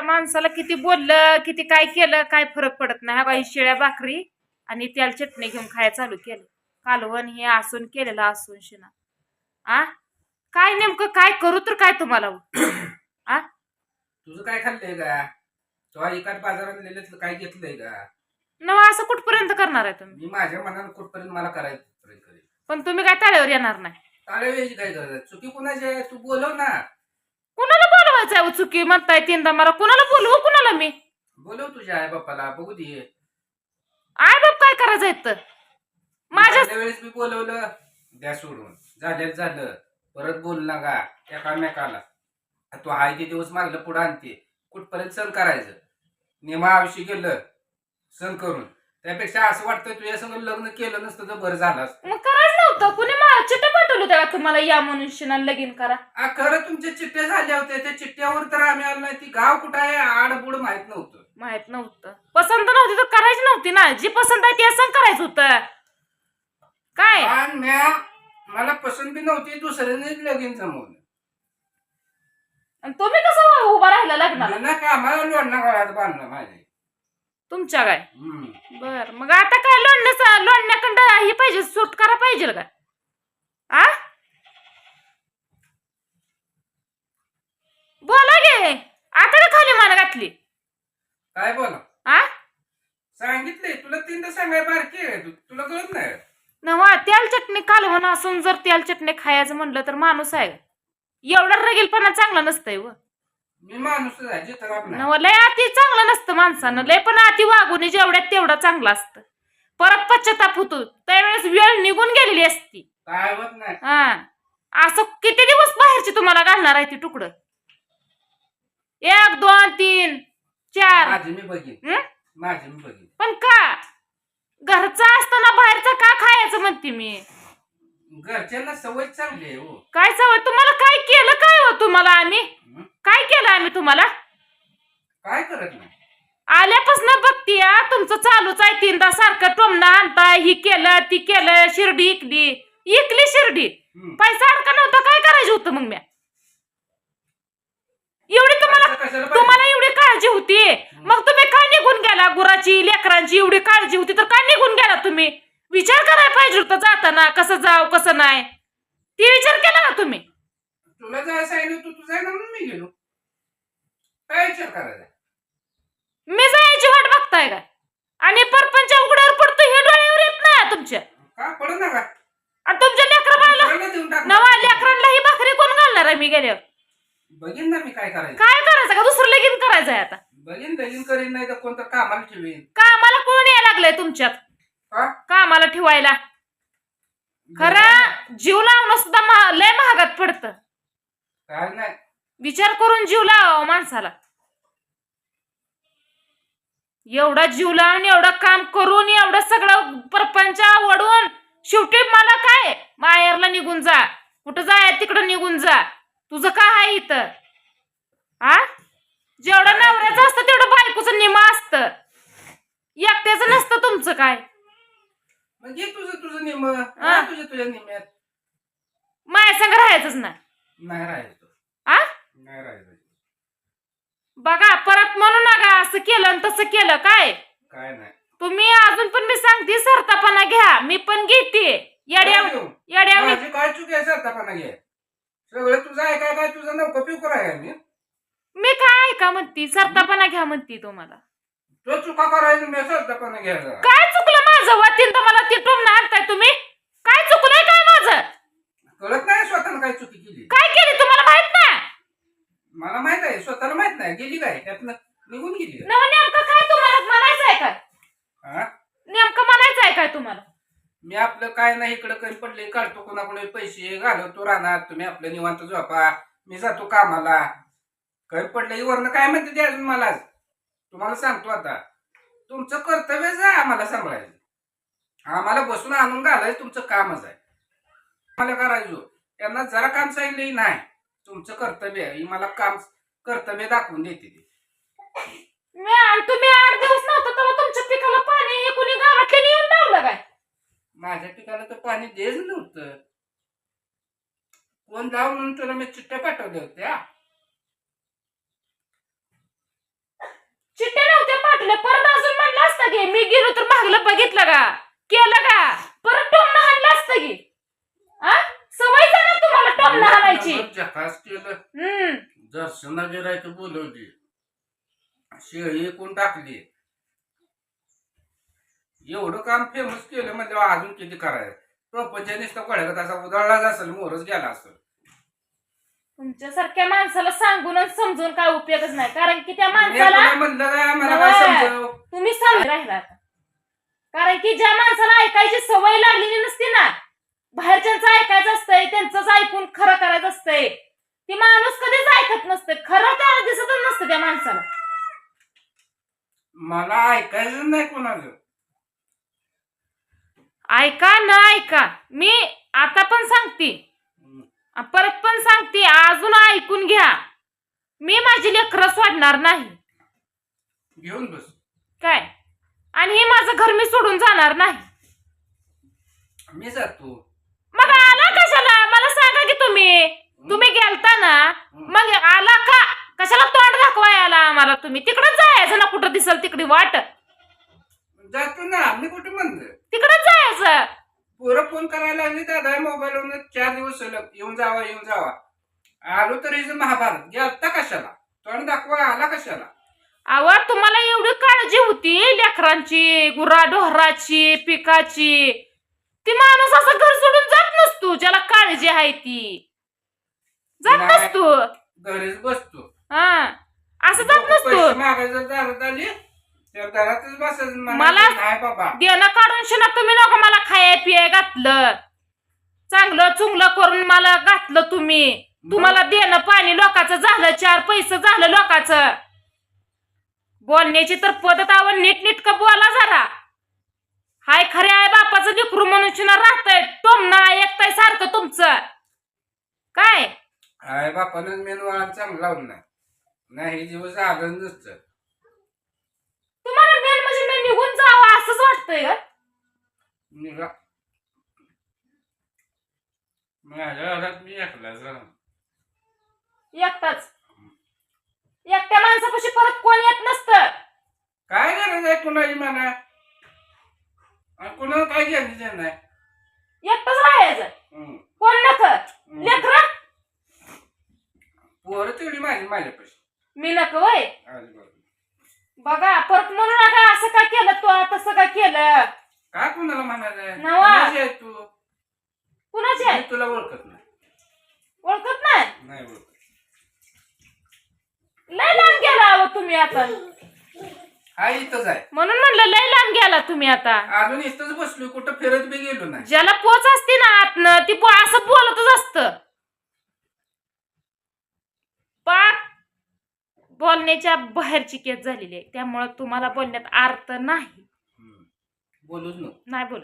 त्या माणसाला किती बोललं किती काय केलं काय फरक पडत नाही. हा बाई शिळ्या भाकरी आणि त्याला चटणी घेऊन खायला चालू केलं. कालवण हे असून केलेलं असून शिना. आ? काय नेमकं काय करू तर काय तुम्हाला? आ? तुझं काय खाल्लंय का तेव्हा एकाच बाजारात नेलं काय घेतलंय का नव असं कुठपर्यंत करणार आहे तुम्ही? मी माझ्या मनानं कुठपर्यंत मला करायचं तिथपर्यंत पण तुम्ही काय ताळ्यावर येणार नाही. ताळ्या वेळेची काय गरज आहे? चुकी कुणाची आहे? तू बोलव ना. कुणाला बोलवायचं आहे हो चुकी म्हणताय तीनदा मला. कुणाला बोलवू कुणाला मी? बोलव तुझ्या आई बाप्पाला बघू दे. आय बाप काय करायचं तर? माझ्या वेळेस मी बोलवलं द्या सोडून. झालं झालं. परत बोल नका. एकामेकाला. तू हाय ते दिवस मागलं पुढं आणते. कुठपर्यंत सण करायचं? नेमा आयुष्य केलं सण करून. त्यापेक्षा असं वाटतं तुझ्या संग लग्न केलं नसतं तर बरं झालं असतं. मग करायचं नव्हतं. कुणी मला पाठवलं तेव्हा तुम्हाला या म्हणून शिना लगीन करा. आ, खरं तुमच्या चिठ्ठ्या झाल्या होत्या त्या चिठ्ठ्यावर तर आम्ही आलो नाही. ती गाव कुठं आहे आडबुड माहीत नव्हतं. माहीत नव्हतं. पसंत नव्हती तर करायची नव्हती ना. जी पसंत आहे ते असं करायचं होतं. काय? आणि म्या मला पसंत बी नव्हती दुसऱ्याने लगीन जमवलं. आणि तुम्ही कसं उभा राहिला लग्नाला? कामाला बांधलं माझे तुमच्या काय? हम्म. बर मग आता काय लोणण्याचा लोणण्याकंड ही पाहिजे सुटकारा पाहिजे का? आ? बोला गे. आता का खाली मान घातली? काय बोला? आ? सांगितलंय. तुला तीनदा सांगाय बारकी आहे तू. तुला कळत नाही? नवा तेल चटणी कालवण असून जर तेल चटणी खायचं म्हणलं तर माणूस आहे. एवढा रगीलपणा चांगला नसतंय व. मी माणूसच आहे जिथं आपण नवा लय अति चांगलं नसतं माणसानं. लय पण अति वागून जेवढ्यात तेवढं चांगलं असतं. परत पश्चाताप होतो. त्यावेळेस वेळ निघून गेलेली असती. काय होत नाही. हा. असं किती दिवस बाहेरची तुम्हाला घालणार आहे ती तुकडं? एक दोन तीन चार. माझी मी बघीन. हं? माझी मी बघीन. पण का? घरचा असताना बाहेरचं का खायचं म्हणते मी? घरच्यांना सवय चांगली आहे हो. काय सवय? तुम्हाला काय केलं काय हो तुम्हाला आम्ही? हं? काय केलं आम्ही तुम्हाला? काय करत नाही. आल्यापासून बघतीया तुमचं चालूच आहे तीनदा सारखं टोमणा आणताय ही केलं ती केलं शिर्डी इकली. इकली शिर्डी. पैसा अडका नव्हता काय करायचं होतं मग म्या एवढी तुम्हाला असं कशाला पाहिजे? तुम्हाला एवढी काळजी होती? मग तुम्ही काय निघून गेला गुराची लेकरांची एवढी काळजी होती तर काय निघून गेला तुम्ही? विचार करायला पाहिजे होतं जाताना कसं जाव कसं नाही. ते विचार केला ना तुम्ही? तुला जायला सांगितलं तू तुझा म्हणून मी गेलो. काय विचार करायचा मी जायची वाट बघताय का आणि परपंच उघड्यावर पडतो हे डोळ्यावर येत नाही तुमच्या. का? पडू नका. आणि तुमच्या लेकरा बाळाला दुसऱ्याला देऊन टाक नवा लेकरांना ही भाकरी आहे मी गेल्यावर बघीन ना मी काय करायचं. काय करायचं का? दुसरं लगीन करायचंय आता. बघीन लगीन करीन नाही तर कोणतं कामाला ठेवीन. कामाला कोण यायला लागलंय तुमच्यात? कामाला ठेवायला. खरं जीव लावणं सुद्धा महा- लय महागात पडतं. काय नाही. विचार करून जीव लावा माणसाला. एवढा जीव लावून एवढं काम करून एवढं सगळं परपंच वडून शेवटी मला काय? माहेरला निघून जा. कुठं जाय? तिकडं निघून जा. तुझं काय आहे इथं? आ? जेवढं नवऱ्याचं असतं तेवढं बायकोचं निमा असतं. एकट्याचं नसतं तुमचं काय? मग घे तुझं तुझं निम तुझ्या तुझ्या निम्यात माया संग राहायचंच ना. नाही राहायचं. आ? नाही राहायचं. बघा परत म्हणू नका असं केलं आणि तसं केलं काय? काय नाही. तुम्ही अजून पण मी सांगते सरतापणा घ्या. मी पण घेते. येड्या काय? येड्या माझी काय चुकी आहे सरतापणा घे. सगळं तुझं आहे काय काय तुझं पिवकर आहे मी. मी काय ऐका म्हणती सरतापणा घ्या म्हणती तुम्हाला. तो चुका करायचं मी सरतापणा घ्यायचा. काय चुकलं माझं? वातीन तर मला ती टोमणं आणताय तुम्ही. काय चुकलंय काय माझं? कळत नाही स्वतःनं काय चुकी केली. काय केली तुम्हाला माहीत ना मला माहीत आहे स्वतःला माहीत नाही. गेली काय? त्यातनं निघून गेली. काय नव नेमकं काय तुम्हाला म्हणायचंय काय? हा? नेमकं म्हणायचंय काय तुम्हाला? मी आपलं काय नाही इकडं कमी पडले काढतो कोणाकडे पैसे घालवतो राहणार तुम्ही आपलं निवांत झोपा मी जातो कामाला. कमी पडले वरनं काय माहिती द्या अजून मला तुम्हाला सांगतो आता. तुमचं कर्तव्यच आहे आम्हाला सांभाळायचं. आम्हाला बसून आणून घालायचं तुमचं कामच आहे. मला करायचो. त्यांना जरा काम सांगितले नाही. तुमचं कर्तव्य आहे. मला काम कर्तव्य दाखवून देते ती. मी तुम्ही आठ दिवस नव्हतं तेव्हा तुमच्या पिकाला पाणी हे कुणी गावातले येऊन लावलं काय? माझ्या पिकाला तर पाणी देच नव्हतं. कोण जाऊ म्हणून तुला मी चिठ्ठ्या पाठवल्या होत्या? चिठ्ठ्या नव्हत्या पाठवल्या. परत अजून म्हणलं असतं गे मी गेलो तर मागलं बघितलं का? केलं का? परत टोमणं हाणलं असतं की? सवय झाली तुम्हाला टोमणं हाणायची. खास केलं. हम्म. दर्शना गिरायचं बोलवली. शेळी कोण टाकली. एवढं काम फेमस केलं म्हणजे अजून किती करायचं? प्रपंच नुसतं कळलं तसा उधळलाच असेल मोरच गेला असेल. तुमच्यासारख्या माणसाला सांगून आणि समजून काय उपयोगच नाही. कारण की त्या माणसाला तुला म्हणलं काय मला काय नवं. समजव? तुम्ही समजून राहिला आता. कारण की ज्या माणसाला ऐकायची सवय लागलेली नसते ना बाहेरच्यांचं ऐकायचं असतंय त्यांचंच ऐकून खरं करायचं असतंय. ती माणूस कधीच ऐकत नसते. खरं त्याला दिसतच नसतं त्या माणसाला. मला ऐकायचं नाही कोणाचं. ऐका ना ऐका. मी आता पण सांगते. परत पण सांगते. अजून ऐकून घ्या. मी माझी लेकरं सोडणार नाही. घेऊन बस. काय? आणि हे माझं घर मी सोडून जाणार नाही. मी जातो. मग आला कशाला? मला सांगा की तुम्ही. तुम्ही गेलता ना? मग आला का? कशाला तोंड दाखवाय आला आम्हाला तुम्ही? तिकडं जायचं ना कुठं दिसल तिकडे वाट. जातो ना मी कुठे म्हणलं? तिकडं जायचं. पोरं फोन करायला लागली दादा मोबाईल चार दिवस सलग येऊन जावा येऊन जावा. आलो तर हिचं महाभारत. गेलता कशाला? तोंड दाखवा आला कशाला? आवड तुम्हाला एवढी काळजी होती लेकरांची गुरा ढोराची पिकाची. ती माणूस असं घर सोडून जात नसतो ज्याला काळजी आहे ती. जात नाही. नसतो. घरीच बसतो. हा असं जात नसतो. पैसे मागायचं दारात आली त्या घरातच बसायचं म्हणायचं, मला- नाही बाबा. देणं काढून शिना तुम्ही नको मला खाय पिय घातलं. चांगलं चुंगलं करून मला घातलं तुम्ही. तुम्हाला देणं पाणी लोकांचं झालं चार पैसे झालं लोकांचं. बोलण्याची तर पद्धत आवड नीट नीटक बोला जरा. हाय खरे आहे बापाचं लेकरू म्हणून शिना राहतंय टोमना ऐकताय सारखं तुमचं. काय? बापानं मेन वाहन चांगलं नाही. नाही हे दिवस आलं नसतं. तुम्हाला मेन म्हणजे मी निघून जावं असंच वाटतंय का निघा. माझ्या घरात मी एकलाच राहणार. एकटाच? एकट्या माणसापाशी परत कोण येत नसतं. काय गरज आहे कुणाची मला आणि कुणाला काय घ्यायचं नाही? एकटंच राहायचं. हम्म. कोण नक हम्म. लेकरा? पोरं तेवढी माझी माझ्यापाशी. मी नक वय अजिबात. बघा परत म्हणू नका असं का केलं तू तसं का केलं? काय कुणाला म्हणायचं? नवा. कुणाची आहे तू? कुणाची आहे? तुला ओळखत नाही. ओळखत नाही? नाही ओळखत. लय लांब गेला अहो तुम्ही आता. हा इथंच आहे. म्हणून म्हणलं लय लांब गेला तुम्ही आता. अजून इथंच बसलोय कुठं फिरत बी गेलो नाही. ज्याला पोच असते ना आतनं ती पो- असं बोलतच असत. पाक बोलण्याच्या बाहेरची केस झालेली आहे. त्यामुळं तुम्हाला बोलण्यात अर्थ नाही. बोलूच नको. नाही बोल